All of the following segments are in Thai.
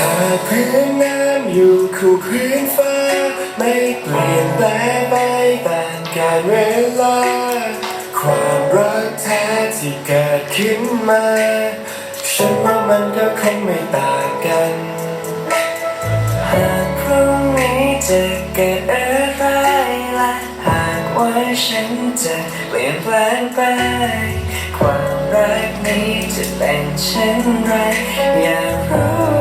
หากพื้นน้ำอยู่คู่พื้นฟ้า ไม่เปลี่ยนแปลงไปตามกาลเวลา ความรักแท้ที่เกิดขึ้นมา ฉันว่ามันก็คงไม่ต่างกัน หากพรุ่งนี้จะเกิดอะไรละหากว่าฉันจะเปลี่ยนแปลงไป ความรักนี้จะเป็นเช่นไรอยากรู้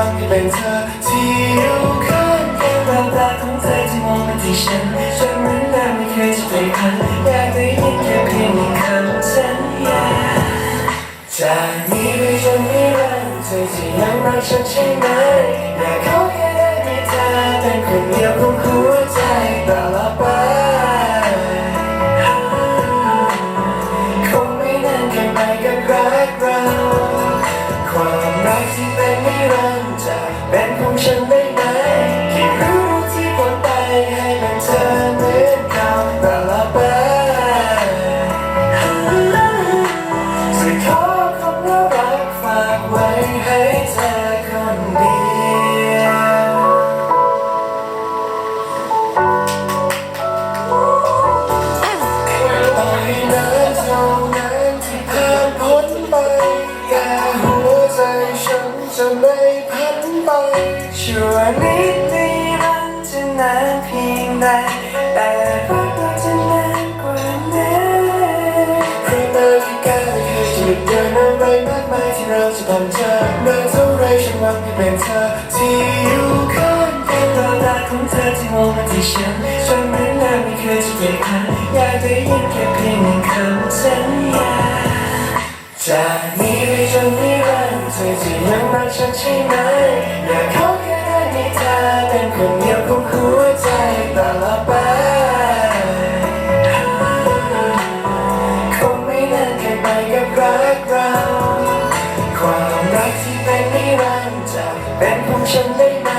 วันที่เป็นเธอที่อยู่ข้างกันแววตาของเธอที่มองมาที่ฉันฉันเหมือนเดิมไม่เคยจะเปลี่ยนพันอยากได้ยินแค่เพียงหนึ่งคำสัญญาจากนี้ไปจนนิรันดร์เธอจะยังรักฉันใช่ไหม จะไม่พันไปชั่วนิดนิรันดร์จะนานเพียงใดแต่รักเราจะนานกว่านั้นครั้งนาฬิกาไม่เคยจะหยุดเดินอะไรมากมายที่เราจะต้องเจอนานเท่าไรฉันหวังให้เป็นเธอที่อยู่ข้างกันแววตาของเธอที่มองมาที่ฉันฉันเหมือนเดิมไม่เคยจะเปลี่ยนพันอยากได้ยินแค่เพียงหนึ่งคำสัญญาจากนี้ ธอจะยังรักฉันใช่ไหมอยากขาแค่ได้มีเธอเป็นคนเดียวของหัวใจตลอดไปคงไม่นานเกิไปกับรักเราความรักที่เป็นนิรันดร์จะเป็นของฉันได้ไหม